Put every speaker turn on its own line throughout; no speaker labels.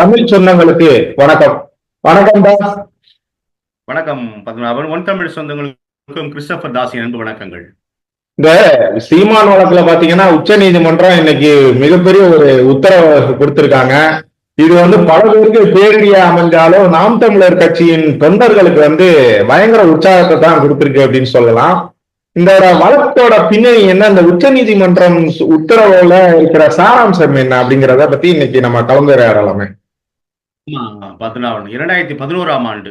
தமிழ் சொந்தங்களுக்கு வணக்கம். வணக்கம் தாஸ்.
வணக்கம் பத்மநாபன். ஒன் தமிழ் சொந்தங்களுக்கும் கிறிஸ்டபர் தாசி அன்பு வணக்கங்கள்.
இந்த சீமான் வழக்குல பாத்தீங்கன்னா உச்ச நீதிமன்றம் இன்னைக்கு மிகப்பெரிய ஒரு உத்தரவு கொடுத்திருக்காங்க. இது வந்து பல பேருக்கு பேரிடியா அமைஞ்சாலும் நாம் தமிழர் கட்சியின் தொண்டர்களுக்கு வந்து பயங்கர உற்சாகத்தை தான் கொடுத்திருக்கு அப்படின்னு சொல்லலாம். இந்த வழக்கோட பின்னணி என்ன? இந்த உச்ச நீதிமன்றம் உத்தரவுல இருக்கிற சாராம்சம் என்ன அப்படிங்கிறத பத்தி இன்னைக்கு நம்ம கலந்துரையாடலாமே.
பத்மநாபன் இரண்டாயிரத்தி பதினோராம் ஆண்டு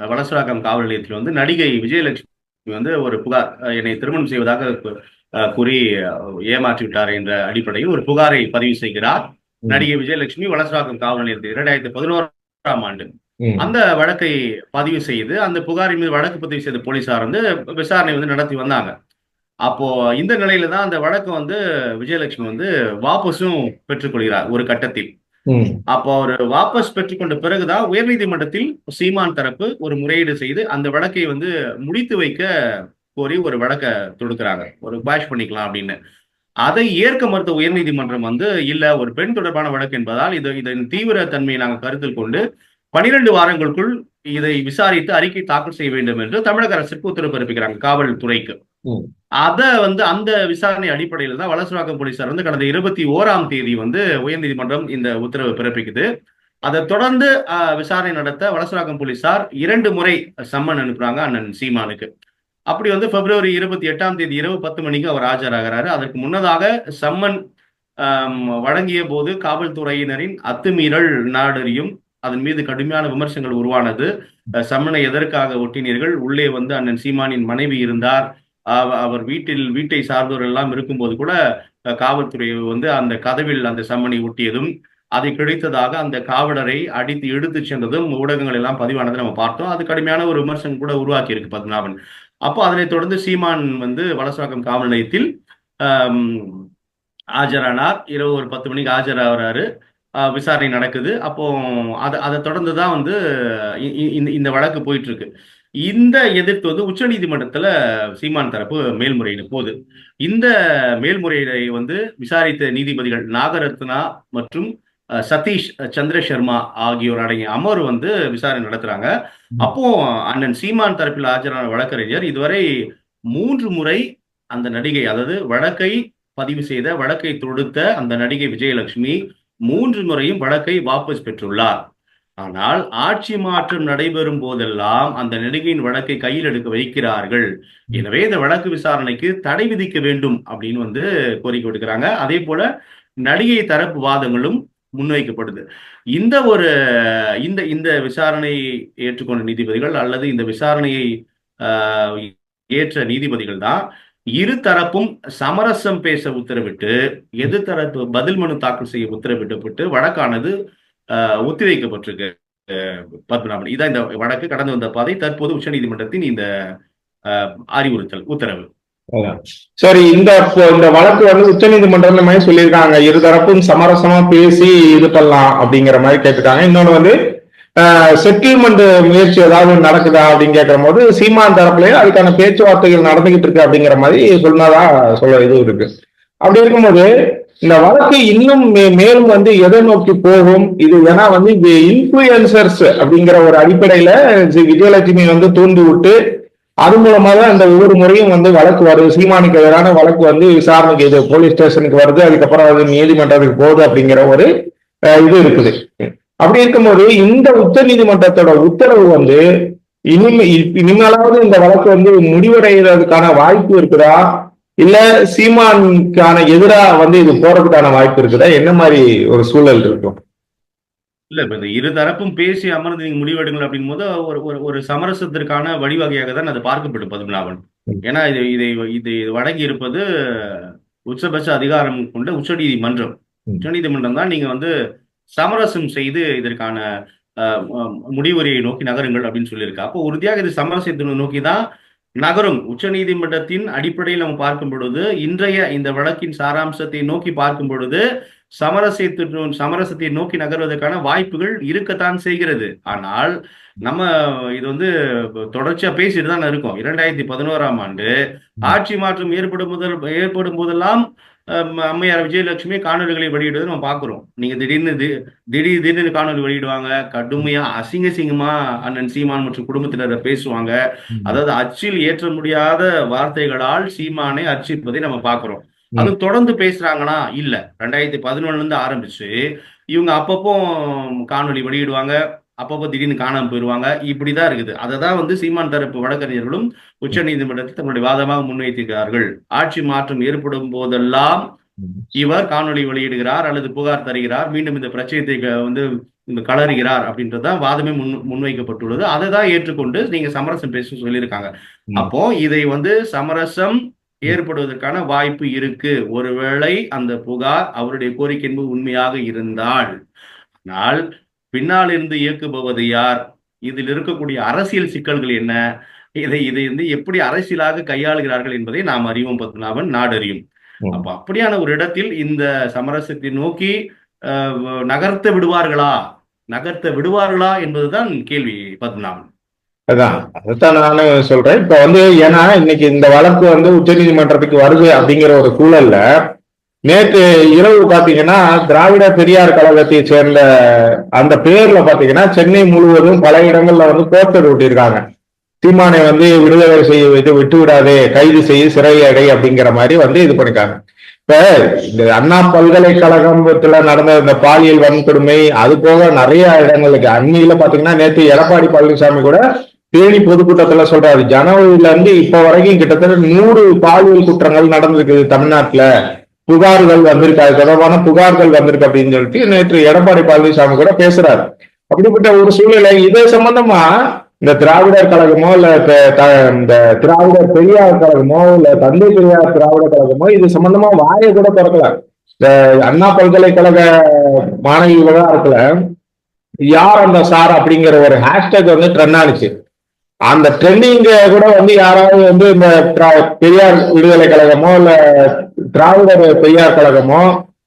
அஹ், வலசராக்கம் காவல் நிலையத்தில் வந்து நடிகை விஜயலட்சுமி வந்து ஒரு புகார் என்னை திருமணம் செய்வதாக கூறி ஏமாற்றி விட்டார் என்ற அடிப்படையில் ஒரு புகாரை பதிவு செய்கிறார். நடிகை விஜயலட்சுமி வலசராக்கம் காவல் நிலையத்தில் இரண்டாயிரத்தி பதினோராம் ஆண்டு. அந்த வழக்கை பதிவு செய்து அந்த புகாரின் மீது வழக்கு பதிவு செய்த போலீசார் வந்து விசாரணை வந்து நடத்தி வந்தாங்க அப்போ இந்த நிலையில தான் அந்த வழக்கு வந்து விஜயலட்சுமி வந்து வாபஸும் பெற்றுக்கொள்கிறார் ஒரு கட்டத்தில். அப்போ அவர் வாபஸ் பெற்றுக்கொண்ட பிறகுதான் உயர்நீதிமன்றத்தில் சீமான் தரப்பு ஒரு முறையீடு செய்து அந்த வழக்கை வந்து முடித்து வைக்க கோரி ஒரு வழக்கை தொடுக்கிறாங்க. ஒரு பாஷ் பண்ணிக்கலாம் அப்படின்னு. அதை ஏற்க மறுத்த உயர்நீதிமன்றம் வந்து இல்ல ஒரு பெண் தொடர்பான வழக்கு என்பதால் இது இதன் தீவிர தன்மையை நாங்கள் கருத்தில் கொண்டு பனிரெண்டு வாரங்களுக்குள் இதை விசாரித்து அறிக்கை தாக்கல் செய்ய வேண்டும் என்று தமிழக அரசுக்கு உத்தரவு பிறப்பிக்கிறாங்க. காவல்துறைக்கு. அத வந்து அந்த விசாரணை அடிப்படையில் தான் வளசுவாக்கம் போலீசார் வந்து கடந்த இருபத்தி ஓராம் தேதி வந்து உயர்நீதிமன்றம் இந்த உத்தரவு பிறப்பிக்குது. அதை தொடர்ந்து ஆஹ், விசாரணை நடத்த வலசராக்கம் போலீசார் இரண்டு முறை சம்மன் அனுப்புறாங்க அண்ணன் சீமானுக்கு. அப்படி வந்து பிப்ரவரி இருபத்தி எட்டாம் தேதி இரவு பத்து மணிக்கு அவர் ஆஜராகிறாரு. அதற்கு முன்னதாக சம்மன் வழங்கிய போது காவல்துறையினரின் அத்துமீறல் நாடறியும் அதன் மீது கடுமையான விமர்சனங்கள் உருவானது. சம்மனை எதற்காக ஒட்டினீர்கள்? உள்ளே வந்து அண்ணன் சீமானின் மனைவி இருந்தார். அவர் வீட்டில் வீட்டை சார்ந்தவர் எல்லாம் இருக்கும்போது கூட காவல்துறை வந்து அந்த கதவில் அந்த சம்மணி ஒட்டியதும் அதை கிடைத்ததாக அந்த காவலரை அடித்து எடுத்து சென்றதும் ஊடகங்கள் எல்லாம் பதிவானதை நம்ம பார்த்தோம். அது கடுமையான ஒரு விமர்சனம் கூட உருவாக்கி இருக்கு பத்மநாபன். அப்போ அதனைத் தொடர்ந்து சீமான் வந்து வலசாக்கம் காவல் நிலையத்தில் ஆஜரானார். இரவு ஒரு பத்து மணிக்கு ஆஜராகிறாரு. விசாரணை நடக்குது. அப்போ அதை அதை தொடர்ந்து தான் வந்து இ- இ- இந்த இந்த வழக்கு போயிட்டு இருக்கு. இந்த எதிர்த்து வந்து உச்சநீதிமன்றத்துல சீமான் தரப்பு மேல்முறையீடு போகுது இந்த மேல்முறையீடை வந்து விசாரித்த நீதிபதிகள் நாகரத்னா மற்றும் சதீஷ் சந்திர சர்மா ஆகியோர் அடங்கிய அமர்வு வந்து விசாரணை நடத்துறாங்க. அப்போ அண்ணன் சீமான் தரப்பில் ஆஜரான வழக்கறிஞர் இதுவரை மூன்று முறை அந்த நடிகை அதாவது வழக்கை பதிவு செய்த வழக்கை தொடுத்த அந்த நடிகை விஜயலட்சுமி மூன்று முறையும் வழக்கை வாபஸ் பெற்றுள்ளார். ஆனால் ஆட்சி மாற்றம் நடைபெறும் போதெல்லாம் அந்த நடிகையின் வழக்கை கையில் எடுக்க வைக்கிறார்கள். எனவே இந்த வழக்கு விசாரணைக்கு தடை விதிக்க வேண்டும் அப்படின்னு வந்து கோரிக்கை விடுக்கிறாங்க. அதே போல நடிகை தரப்பு வாதங்களும் முன்வைக்கப்படுது. இந்த ஒரு இந்த இந்த விசாரணை ஏற்றுக்கொண்ட நீதிபதிகள் அல்லது இந்த விசாரணையை ஆஹ், ஏற்ற நீதிபதிகள் தான் இரு தரப்பும் சமரசம் பேச உத்தரவிட்டு எதிர் தரப்பு பதில் மனு தாக்கல் செய்ய உத்தரவிடப்பட்டு வழக்கானது ஒத்திவைக்கப்பட்டிருக்கு பத்மநாபன். இதான் இந்த வழக்கு. கடந்து வந்த பாதை தற்போது உச்சநீதிமன்றத்தின் இந்த அறிவுறுத்தல் உத்தரவு.
சரி இந்த இப்போ இந்த வழக்கு வந்து உச்சநீதிமன்றத்துல மாதிரி சொல்லியிருக்காங்க. இருதரப்பும் சமரசமா பேசி இது பண்ணலாம் அப்படிங்கிற மாதிரி கேட்டுட்டாங்க. இன்னொன்னு வந்து செட்டில்மெண்ட் முயற்சி ஏதாவது நடக்குதா அப்படின்னு கேட்கிற போது சீமான் தரப்புலயே அதுக்கான பேச்சுவார்த்தைகள் நடந்துகிட்டு இருக்கு அப்படிங்கிற மாதிரி சொன்னதா சொல்ல இது இருக்கு. அப்படி இருக்கும்போது இந்த வழக்கு இன்னும் மே- மேலும் வந்து எதை நோக்கி போகும்? இது ஏன்னா வந்து இது இன்ஃபுளுசர்ஸ் அப்படிங்கிற ஒரு அடிப்படையில விஜயலட்சுமி வந்து தூண்டி விட்டு அது மூலமா தான் இந்த ஒவ்வொரு முறையும் வந்து வழக்கு வருது. சீமானுக்கு எதிரான வழக்கு வந்து விசாரணைக்கு இது போலீஸ் ஸ்டேஷனுக்கு வருது. அதுக்கப்புறம் அது நீதிமன்றத்துக்கு போகுது அப்படிங்கிற ஒரு இது இருக்குது. அப்படி இருக்கும்போது இந்த உச்ச நீதிமன்றத்தோட உத்தரவு வந்து இனிமே இனிமேலாவது இந்த வழக்கு வந்து முடிவடைகிறதுக்கான வாய்ப்பு இருக்குதா? இல்ல சீமானுக்கான எதிரா வந்து இது போறதுக்கான வாய்ப்பு இருக்குதா? என்ன மாதிரி ஒரு சூழல் இருக்கும்?
இல்ல இப்ப இந்த இரு தரப்பும் பேசி அமர்ந்து நீங்க முடிவெடுங்கள் அப்படின் போது ஒரு ஒரு ஒரு சமரசத்திற்கான வழிவகையாக தான் அது பார்க்கப்படும் பத்மநாபன். ஏன்னா இது இதை இது வழங்கி இருப்பது உச்சபட்ச அதிகாரம் கொண்ட உச்சநீதிமன்றம்
ம்.
உச்சநீதிமன்றம் தான் நீங்க வந்து சமரசம் செய்து இதற்கான முடிவுரையை நோக்கி நகருங்கள் அப்படின்னு சொல்லியிருக்கு. அப்போ உறுதியாக இது சமரசத்தை நோக்கி தான் நகரும் உச்சநீதிமன்றத்தின் அடிப்படையில் நம்ம பார்க்கும் பொழுது இன்றைய இந்த வழக்கின் சாராம்சத்தை நோக்கி பார்க்கும் பொழுது சமரசத்தை சமரசத்தை நோக்கி நகர்வதற்கான வாய்ப்புகள் இருக்கத்தான் செய்கிறது. ஆனால் நம்ம இது வந்து தொடர்ச்சியா பேசிட்டு தான் இருக்கோம். இரண்டாயிரத்தி பதினோராம் ஆண்டு ஆட்சி மாற்றம் ஏற்படும் முதல் ஏற்படும் போதெல்லாம் அம்மையார் விஜயலட்சுமி காணொலிகளை வெளியிடுவதை நம்ம பார்க்கிறோம். நீங்க திடீர்னு திடீர் திடீர்னு காணொலி வெளியிடுவாங்க கடுமையா அசிங்க சிங்கமா அண்ணன் சீமான் மற்றும் குடும்பத்தினர் பேசுவாங்க. அதாவது அச்சில் ஏற்ற முடியாத வார்த்தைகளால் சீமானை அர்ச்சிப்பதை நம்ம பார்க்கிறோம். அது தொடர்ந்து பேசுறாங்கன்னா இல்ல. ரெண்டாயிரத்தி பதினொன்னுல இருந்து ஆரம்பிச்சு இவங்க அப்பப்போ காணொளி வெளியிடுவாங்க. அப்பப்போ திடீர்னு காணாம போயிடுவாங்க இப்படிதான் இருக்குது. அதை தான் வந்து சீமான் தரப்பு வழக்கறிஞர்களும் உச்ச நீதிமன்றத்தில் தன்னுடைய வாதமாக முன்வைத்திருக்கிறார்கள். ஆட்சி மாற்றம் ஏற்படும் போதெல்லாம் இவர் காணொளி வெளியிடுகிறார் அல்லது புகார் தருகிறார் மீண்டும் இந்த பிரச்சனையை க- வந்து இந்த கலறுகிறார் அப்படின்றதான் வாதமே முன் முன்வைக்கப்பட்டுள்ளது. அதை தான் ஏற்றுக்கொண்டு நீங்க சமரசம் பேச சொல்லியிருக்காங்க. அப்போ இதை வந்து சமரசம் ஏற்படுவதற்கான வாய்ப்பு இருக்கு. ஒருவேளை அந்த புகார் அவருடைய கோரிக்கை என்பது உண்மையாக இருந்தால் ஆனால் பின்னால் இருந்து இயக்குபவது யார்? இதில் இருக்கக்கூடிய அரசியல் சிக்கல்கள் என்ன? இதை இதை வந்து எப்படி அரசியலாக கையாளுகிறார்கள் என்பதை நாம் அறிவோம் பத்மநாபன் நாடறியும். அப்ப அப்படியான ஒரு இடத்தில் இந்த சமரசத்தை நோக்கி நகர்த்த விடுவார்களா? நகர்த்த விடுவார்களா என்பதுதான் கேள்வி பத்மநாபன்.
அதான். அதைத்தான் நானும் சொல்றேன். இப்ப வந்து ஏன்னா இன்னைக்கு இந்த வழக்கு வந்து உச்சநீதிமன்றத்துக்கு வருது அப்படிங்கிற ஒரு சூழல்ல நேற்று இரவு பாத்தீங்கன்னா திராவிட பெரியார் கழகத்தை சேர்ந்த அந்த பேர்ல பாத்தீங்கன்னா சென்னை முழுவதும் பல இடங்கள்ல வந்து போஸ்டர் ஒட்டியிருக்காங்க சீமானை வந்து விடுதலை செய்ய இது விட்டு விடாதே கைது செய்ய சிறை அடை அப்படிங்கிற மாதிரி வந்து இது பண்ணிருக்காங்க. இப்ப இந்த அண்ணா பல்கலைக்கழகத்துல நடந்த இந்த பாலியல் வன்கொடுமை அது போக நிறைய இடங்களுக்கு அண்மையில பாத்தீங்கன்னா நேற்று எடப்பாடி பழனிசாமி கூட தேனி பொதுக்கூட்டத்துல சொல்றாரு ஜனவரியில இருந்து இப்ப வரைக்கும் கிட்டத்தட்ட நூறு பாலியல் குற்றங்கள் நடந்திருக்குது தமிழ்நாட்டுல. புகார்கள் வந்திருக்கு. அது தொடர்பான புகார்கள் வந்திருக்கு அப்படின்னு சொல்லிட்டு நேற்று எடப்பாடி பழனிசாமி கூட பேசுறாரு. அப்படிப்பட்ட ஒரு சூழ்நிலை. இதே சம்பந்தமா இந்த திராவிடர் கழகமோ இல்ல த- இந்த திராவிடர் பெரியார் கழகமோ இல்ல தந்தை பெரியார் திராவிட கழகமோ இது சம்பந்தமா வாயை கூட திறக்கல. இந்த அண்ணா பல்கலைக்கழக மாணவிகளா இருக்கல யார் அந்த சார் அப்படிங்கிற ஒரு ஹேஷ்டேக் வந்து ட்ரெண்ட் ஆனிச்சு. அந்த ட்ரெண்டிங்க கூட வந்து யாராவது வந்து இந்த பெரியார் விடுதலை கழகமோ இல்ல திராவிடர் பெரியார் கழகமோ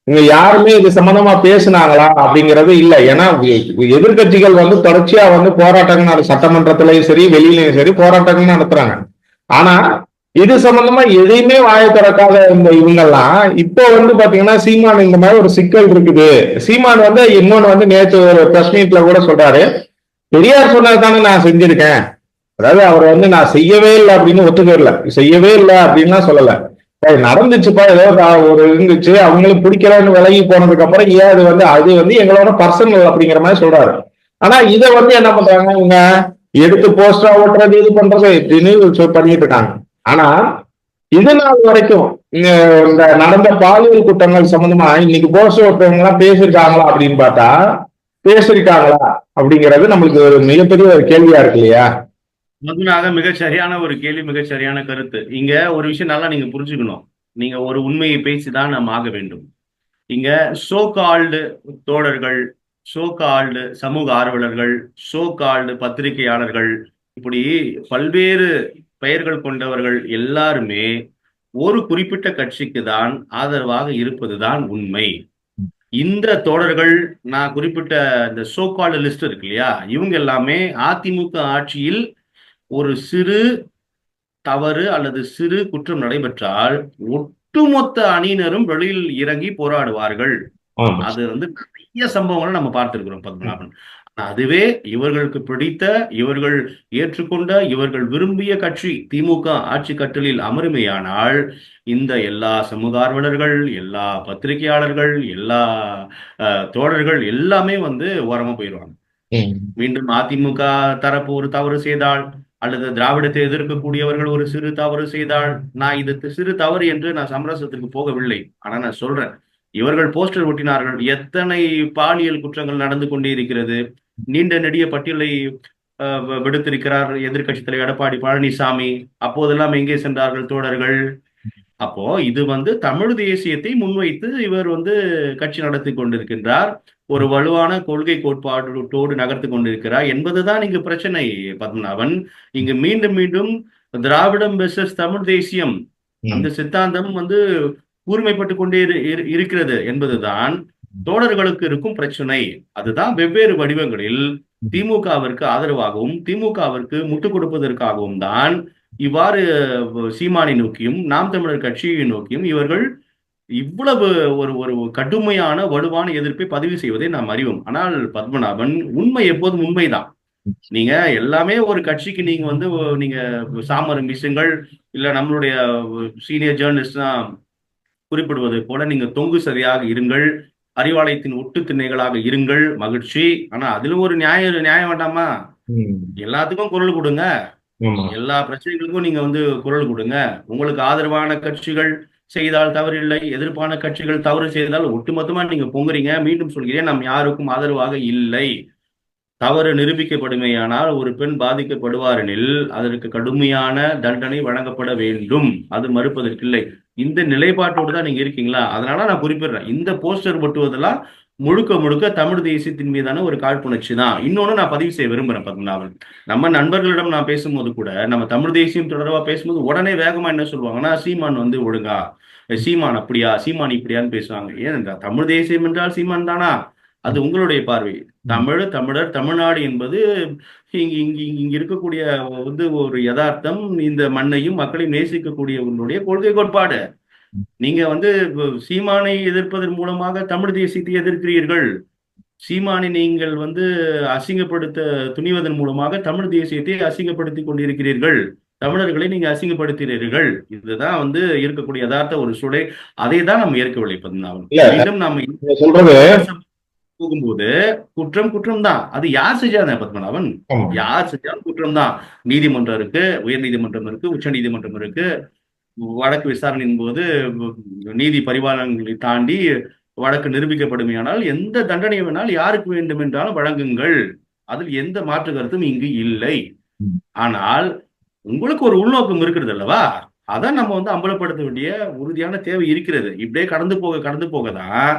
இங்க யாருமே இது சம்பந்தமா பேசுனாங்களா அப்படிங்கிறது இல்ல. ஏன்னா எதிர்கட்சிகள் எதிர்க்கட்சிகள் வந்து தொடர்ச்சியா வந்து போராட்டங்கள் நட சட்டமன்றத்திலயும் சரி வெளியிலயும் சரி போராட்டங்கள் நடத்துறாங்க. ஆனா இது சம்பந்தமா எதையுமே வாய திறக்காத இந்த இவங்கெல்லாம் இப்போ வந்து பாத்தீங்கன்னா சீமான் இந்த மாதிரி ஒரு சிக்கல் இருக்குது. சீமான் வந்து இன்னொன்னு வந்து நேற்று ஒரு பிரஸ் மீட்ல கூட சொல்றாரு. பெரியார் சொன்னது தானே நான் செஞ்சிருக்கேன். அதாவது அவர் வந்து நான் செய்யவே இல்லை அப்படின்னு ஒத்துக்கல செய்யவே இல்லை அப்படின்லாம் சொல்லல. நடந்துச்சுப்பா. ஏதோ ஒரு- இருந்துச்சு. அவங்களுக்கு பிடிக்கலன்னு விலகி போனதுக்கு அப்புறம் ஏன் அது வந்து அது வந்து எங்களோட பர்சனல் அப்படிங்கிற மாதிரி சொல்றாரு. ஆனா இதை வந்து என்ன பண்றாங்க இவங்க? எடுத்து போஸ்டா ஓட்டுறது இது பண்றது இப்படின்னு சொ- பண்ணிட்டு இருக்காங்க. ஆனா இது நாள் வரைக்கும் இந்த நடந்த பாலியல் குற்றங்கள் சம்பந்தமா இன்னைக்கு போஸ்டர் ஓட்டுறவங்க எல்லாம் பேசியிருக்காங்களா அப்படின்னு பார்த்தா பேசியிருக்காங்களா அப்படிங்கிறது நம்மளுக்கு ஒரு மிகப்பெரிய ஒரு கேள்வியா இருக்கு இல்லையா?
மதுனாக மிக சரியான ஒரு கேள்வி மிக சரியான கருத்து. இங்க ஒரு விஷயம் நல்லா நீங்க புரிஞ்சுக்கணும். நீங்க ஒரு உண்மையை பேசிதான் நாம் ஆக வேண்டும். இங்க சோ கால்டு தோழர்கள் சோ கால்டு சமூக ஆர்வலர்கள் சோ கால்டு பத்திரிகையாளர்கள் இப்படி பல்வேறு பெயர்கள் கொண்டவர்கள் எல்லாருமே ஒரு குறிப்பிட்ட கட்சிக்கு தான் ஆதரவாக இருப்பதுதான் உண்மை. இந்த தோழர்கள் நான் குறிப்பிட்ட இந்த சோ கால்டு லிஸ்ட் இருக்கு இல்லையா? இவங்க எல்லாமே அதிமுக ஆட்சியில் ஒரு சிறு தவறு அல்லது சிறு குற்றம் நடைபெற்றால் ஒட்டுமொத்த அணியினரும் வெளியில் இறங்கி போராடுவார்கள். அது வந்து நிறைய சம்பவங்களை நம்ம பார்த்திருக்கிறோம் பத்மநாபன். அதுவே இவர்களுக்கு பிடித்த இவர்கள் ஏற்றுக்கொண்ட இவர்கள் விரும்பிய கட்சி திமுக ஆட்சி கட்டலில் அமருமையானால் இந்த எல்லா சமூக ஆர்வலர்கள் எல்லா பத்திரிகையாளர்கள் எல்லா தோழர்கள் எல்லாமே வந்து ஓரமா போயிடுவாங்க. மீண்டும் அதிமுக தரப்பு ஒரு தவறு செய்தால் அல்லது திராவிடத்தை எதிர்க்கக்கூடியவர்கள் ஒரு சிறு தவறு செய்தால் நான் இது சிறு தவறு என்று நான் சமரசத்திற்கு போகவில்லை. ஆனா நான் சொல்றேன். இவர்கள் போஸ்டர் ஒட்டினார்கள். எத்தனை பாலியல் குற்றங்கள் நடந்து கொண்டே இருக்கிறது. நீண்ட நெடிய பட்டியலை அஹ், விடுத்திருக்கிறார் எதிர்கட்சி தலைவர் எடப்பாடி பழனிசாமி. அப்போதெல்லாம் எங்கே சென்றார்கள் தோழர்கள்? அப்போ இது வந்து தமிழ் தேசியத்தை முன்வைத்து இவர் வந்து கட்சி நடத்தி கொண்டிருக்கின்றார். ஒரு வலுவான கொள்கை கோட்பாட்டோடு நகர்த்து கொண்டிருக்கிறார் என்பதுதான் இங்கு பிரச்சனை பத்மநாபன். இங்கு மீண்டும் மீண்டும் திராவிடம் வெர்சஸ் தமிழ் தேசியம். அந்த சித்தாந்தம் வந்து கூர்மைப்பட்டு கொண்டே இரு- இரு- இருக்கிறது என்பதுதான் தோழர்களுக்கு இருக்கும் பிரச்சனை. அதுதான் வெவ்வேறு வடிவங்களில் திமுகவிற்கு ஆதரவாகவும் திமுகவிற்கு முட்டுக் கொடுப்பதற்காகவும் தான் இவ்வாறு சீமானை நோக்கியும் நாம் தமிழர் கட்சியை நோக்கியும் இவர்கள் இவ்வளவு ஒரு ஒரு கடுமையான வலுவான எதிர்ப்பை பதிவு செய்வதை நாம் அறிவோம். ஆனால் பத்மநாபன் உண்மை எப்போதும் உண்மைதான். நீங்க எல்லாமே ஒரு கட்சிக்கு நீங்க வந்து நீங்க சாமரம் வீசுங்கள் இல்ல நம்மளுடைய சீனியர் ஜேர்னலிஸ்ட் தான் குறிப்பிடுவது போல நீங்க தொங்கு சதியாக இருங்கள் அறிவாலயத்தின் ஒட்டு திண்ணைகளாக இருங்கள் மகிழ்ச்சி. ஆனா அதிலும் ஒரு நியாயம் நியாயம் வேண்டாமா. எல்லாத்துக்கும் குரல் கொடுங்க. எல்லா பிரச்சனைகளுக்கும் நீங்க வந்து குரல் கொடுங்க. உங்களுக்கு ஆதரவான கட்சிகள் செய்தால் தவறு இல்லை எதிர்ப்பான கட்சிகள் தவறு செய்தால் ஒட்டுமொத்தமா நீங்க பொங்குறீங்க. மீண்டும் சொல்கிறேன் நாம் யாருக்கும் ஆதரவாக இல்லை. தவறு நிரூபிக்கப்படுமையானால் ஒரு பெண் பாதிக்கப்படுவாரெனில் அதற்கு கடுமையான தண்டனை வழங்கப்பட வேண்டும். அது மறுப்பதற்கில்லை இந்த நிலைப்பாட்டோடு தான் நீங்க இருக்கீங்களா? அதனால நான் குறிப்பிடுறேன். இந்த போஸ்டர் ஒட்டுவதெல்லாம் முழுக்க முழுக்க தமிழ் தேசியத்தின் மீதான ஒரு காழ்ப்புணர்ச்சி தான். இன்னொன்னு நான் பதிவு செய்ய விரும்புறேன் பத்மநாபன். நம்ம நண்பர்களிடம் நான் பேசும்போது கூட நம்ம தமிழ் தேசியம் தொடர்பா பேசும்போது உடனே வேகமா என்ன சொல்லுவாங்கன்னா சீமான் வந்து ஒழுங்கா. சீமான் அப்படியா? சீமான் இப்படியான்னு பேசுவாங்க. ஏன் தமிழ் தேசியம் என்றால் சீமான் தானா? அது உங்களுடைய பார்வை. தமிழ் தமிழர் தமிழ்நாடு என்பது இங்க இங்க இங்க இங்க இருக்கக்கூடிய வந்து ஒரு யதார்த்தம் இந்த மண்ணையும் மக்களையும் நேசிக்கக்கூடிய உங்களுடைய கொள்கை கோட்பாடு. நீங்க வந்து சீமானை எதிர்ப்பதன் மூலமாக தமிழ் தேசியத்தை எதிர்க்கிறீர்கள். சீமானை நீங்கள் வந்து அசிங்கப்படுத்த துணிவதன் மூலமாக தமிழ் தேசியத்தை அசிங்கப்படுத்தி கொண்டிருக்கிறீர்கள். தமிழர்களை நீங்க அசிங்கப்படுத்துகிறீர்கள். இதுதான் வந்து இருக்கக்கூடிய யதார்த்த ஒரு சுடை அதை தான் நம்ம ஏற்கவில்லை பத்மநாபன். மீண்டும்
சொல்றது
போகும்போது குற்றம் குற்றம் தான் அது யார் செஞ்சாங்க பத்மநாபன். யார் செஞ்சாலும் குற்றம் தான் நீதிமன்றம் இருக்கு உயர் நீதிமன்றம் இருக்கு உச்ச நீதிமன்றம் இருக்கு. வழக்கு விசாரணையின் போது நீதி பரிபாலனங்களை தாண்டி வழக்கு நிரூபிக்கப்படுமையானால் எந்த தண்டனை வேணாலும் யாருக்கு வேண்டும் என்றாலும் வழங்குங்கள். அதில் எந்த மாற்று கருத்தும் இங்கு இல்லை. ஆனால் உங்களுக்கு ஒரு உள்நோக்கம் இருக்கிறது அல்லவா? அதை நம்ம வந்து அம்பலப்படுத்த வேண்டிய உறுதியான தேவை இருக்கிறது. இப்படியே கடந்து போக கடந்து போக தான்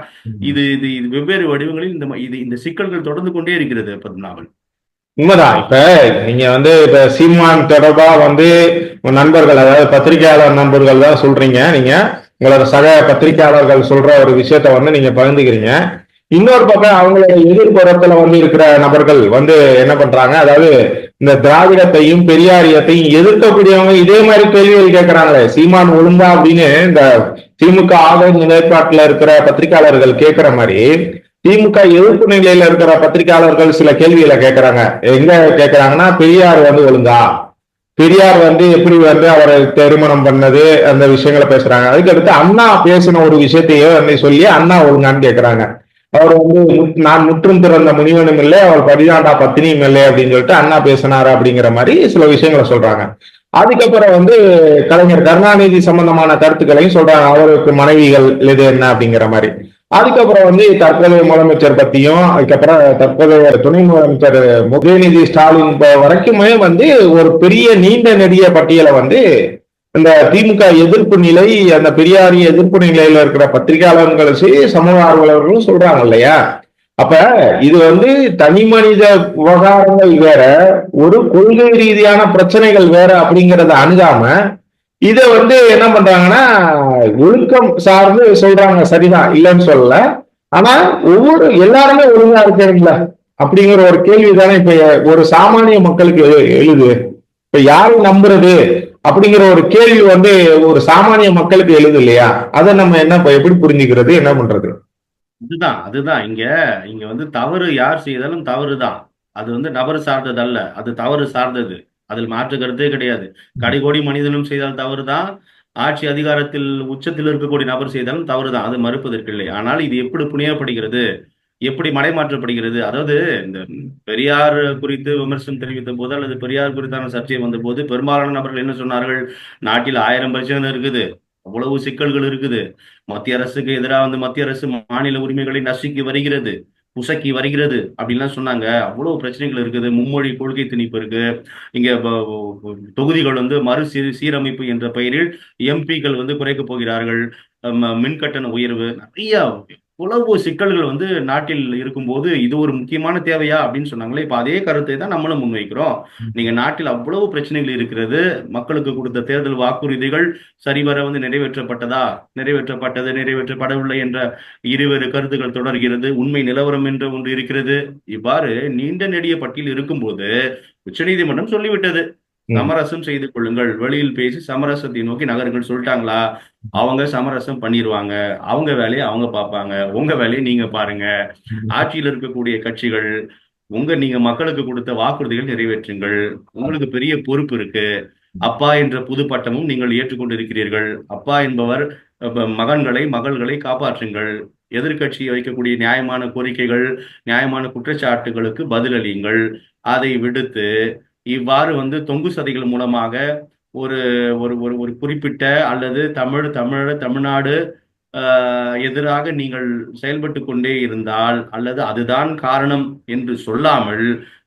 இது இது வெவ்வேறு வடிவங்களில் இந்த இது இந்த சிக்கல்கள் தொடர்ந்து கொண்டே இருக்கிறது பத்மநாபன்.
உண்மைதான். இப்ப நீங்க வந்து இப்ப சீமான் தொடர்பா வந்து நண்பர்கள் அதாவது பத்திரிகையாளர் நண்பர்கள் தான் சொல்றீங்க நீங்க. உங்களோட சக பத்திரிகையாளர்கள் சொல்ற ஒரு விஷயத்த வந்து நீங்க பகிர்ந்துக்கிறீங்க. இன்னொரு பக்கம் அவங்களோட எதிர்ப்புறத்துல வந்து இருக்கிற நபர்கள் வந்து என்ன பண்றாங்க? அதாவது இந்த திராவிடத்தையும் பெரியாரியத்தையும் எதிர்க்கக்கூடியவங்க இதே மாதிரி கேள்விகள் கேட்கறாங்களே சீமான் ஒழுங்கா அப்படின்னு இந்த திமுக ஆதரவு நிலைப்பாட்டுல இருக்கிற பத்திரிகையாளர்கள் கேட்கிற மாதிரி திமுக எதிர்ப்பு நிலையில இருக்கிற பத்திரிகையாளர்கள் சில கேள்விகளை கேட்கிறாங்க எங்க கேட்கிறாங்கன்னா பெரியார் வந்து ஒழுங்கா? பெரியார் வந்து எப்படி வந்து அவரை திருமணம் பண்ணது? அந்த விஷயங்களை பேசுறாங்க. அதுக்கடுத்து அண்ணா பேசின ஒரு விஷயத்தையே வந்து சொல்லி அண்ணா ஒழுங்கான்னு கேட்கிறாங்க அவர் வந்து நான் முற்றும் திறந்த முனிவனும் இல்லை அவர் பதினாண்டா பத்தினியும் இல்லை அப்படின்னு சொல்லிட்டு அண்ணா பேசினாரு அப்படிங்கிற மாதிரி சில விஷயங்களை சொல்றாங்க. அதுக்கப்புறம் வந்து கலைஞர் கருணாநிதி சம்பந்தமான கருத்துக்களையும் சொல்றாங்க. அவருக்கு மனைவிகள் இது என்ன அப்படிங்கிற மாதிரி. அதுக்கப்புறம் வந்து தற்போதைய முதலமைச்சர் பத்தியும் அதுக்கப்புறம் தற்போதைய துணை முதலமைச்சர் உதயநிதி ஸ்டாலின் வரைக்குமே வந்து ஒரு பெரிய நீண்ட நெடிய பட்டியலை வந்து இந்த திமுக எதிர்ப்பு நிலை அந்த பெரியாரிய எதிர்ப்பு நிலையில இருக்கிற பத்திரிகையாளர்களும் சரி சமூக ஆர்வலர்களும் சொல்றாங்க இல்லையா? அப்ப இது வந்து தனி மனித விவகாரங்கள் வேற ஒரு கொள்கை ரீதியான பிரச்சனைகள் வேற அப்படிங்கறத அணுகாம இதை வந்து என்ன பண்றாங்கன்னா ஒழுக்கம் சார்ந்து சொல்றாங்க. சரிதான் இல்லைன்னு சொல்லல. ஆனா ஒவ்வொரு எல்லாருமே ஒழுங்கா இருக்கிறீங்களா அப்படிங்கிற ஒரு கேள்வி தானே இப்ப ஒரு சாமானிய மக்களுக்கு எழுது. இப்ப யாரை நம்புறது? அப்படிங்கிற ஒரு கேள்வி வந்து ஒரு சாமானிய மக்களுக்கு எழுது இல்லையா? அதை நம்ம என்ன எப்படி புரிஞ்சுக்கிறது? என்ன பண்றது?
அதுதான் அதுதான். இங்க இங்க வந்து தவறு யார் செய்தாலும் தவறு தான் அது வந்து நபர் சார்ந்தது அல்ல அது தவறு சார்ந்தது. அதில் மாற்று கருத்தே கிடையாது. கடைகோடி மனிதனும் செய்தால் தவறு தான் ஆட்சி அதிகாரத்தில் உச்சத்தில் இருக்கக்கூடிய நபர் செய்தாலும் தவறுதான் அது அது மறுப்பதற்கில்லை ஆனால் இது எப்படி புனியப்படுகிறது? எப்படி மடைமாற்றப்படுகிறது? அதாவது இந்த பெரியார் குறித்து விமர்சனம் தெரிவித்த போது அல்லது பெரியார் குறித்தான சர்ச்சை வந்த போது பெரும்பாலான நபர்கள் என்ன சொன்னார்கள்? நாட்டில் ஆயிரம் பிரச்சனை இருக்குது. அவ்வளவு சிக்கல்கள் இருக்குது. மத்திய அரசுக்கு எதிராக வந்து மத்திய அரசு மாநில உரிமைகளை நசுக்கி வருகிறது. புசக்கி வருகிறது அப்படின்லாம் சொன்னாங்க. அவ்வளவு பிரச்சனைகள் இருக்குது. மும்மொழி கொள்கை திணிப்பு இருக்கு. இங்க தொகுதிகள் வந்து மறு சீ- சீரமைப்பு என்ற பெயரில் எம்பிக்கள் வந்து குறைக்க போகிறார்கள். ம- மின் கட்டண உயர்வு நிறைய இவ்வளவு சிக்கல்கள் வந்து நாட்டில் இருக்கும்போது இது ஒரு முக்கியமான தேவையா அப்படின்னு சொன்னாங்களே இப்ப அதே கருத்தை தான் நம்மளும் முன்வைக்கிறோம். நீங்க நாட்டில் அவ்வளவு பிரச்சனைகள் இருக்கிறது மக்களுக்கு கொடுத்த தேர்தல் வாக்குறுதிகள் சரிவர வந்து நிறைவேற்றப்பட்டதா? நிறைவேற்றப்பட்டது நிறைவேற்றப்படவில்லை என்ற இருவேறு கருத்துக்கள் தொடர்கிறது உண்மை நிலவரம் என்ற ஒன்று இருக்கிறது. இவ்வாறு நீண்ட நெடிய பட்டியல் இருக்கும்போது உச்சநீதிமன்றம் சொல்லிவிட்டது. சமரசம் செய்து கொள்ளுங்கள். வெளியில் பேசி சமரசத்தை நோக்கி நகருங்கள் சொல்லிட்டாங்களா? அவங்க சமரசம் பண்ணிடுவாங்க அவங்க வேலையை அவங்க பார்ப்பாங்க. உங்க வேலையை நீங்க பாருங்க. ஆட்சியில் இருக்கக்கூடிய கட்சிகள் உங்க நீங்க மக்களுக்கு கொடுத்த வாக்குறுதிகள் நிறைவேற்றுங்கள். உங்களுக்கு பெரிய பொறுப்பு இருக்கு. அப்பா என்ற புது பட்டமும் நீங்கள் ஏற்றுக்கொண்டிருக்கிறீர்கள். அப்பா என்பவர் மகன்களை மகள்களை காப்பாற்றுங்கள். எதிர்க்கட்சி வைக்கக்கூடிய நியாயமான கோரிக்கைகள் நியாயமான குற்றச்சாட்டுகளுக்கு பதிலளியுங்கள். அதை விடுத்து இவ்வாறு வந்து தொங்கு சதைகள் மூலமாக ஒரு ஒரு ஒரு ஒரு குறிப்பிட்ட அல்லது தமிழ் தமிழ் தமிழ்நாடு ஆஹ், எதிராக நீங்கள் செயல்பட்டு கொண்டே இருந்தால் அல்லது அதுதான் காரணம் என்று சொல்லாமல்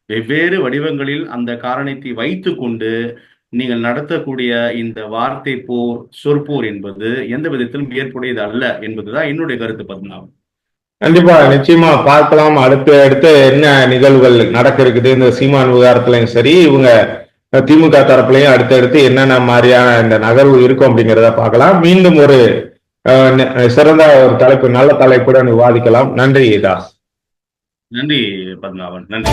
வெவ்வேறு வடிவங்களில் அந்த காரணத்தை வைத்துக்கொண்டு நீங்கள் நடத்தக்கூடிய இந்த வார்த்தை போர் சொற்போர் என்பது எந்த விதத்திலும் ஏற்புடையது அல்ல என்பதுதான் என்னுடைய கருத்து பத்மநாபன்
கண்டிப்பா நிச்சயமா பார்க்கலாம். அடுத்து அடுத்து என்ன நிகழ்வுகள் நடக்க இருக்குது இந்த சீமான் விவகாரத்திலையும் சரி இவங்க திமுக தரப்புலையும் அடுத்தடுத்து என்னென்ன மாதிரியான இந்த நகர்வு இருக்கும் அப்படிங்கிறத பார்க்கலாம். மீண்டும் ஒரு சிறந்த ஒரு தலைப்பு நல்ல தலைப்புடன் விவாதிக்கலாம். நன்றி தாஸ்.
நன்றி பத்மாவன் நன்றி.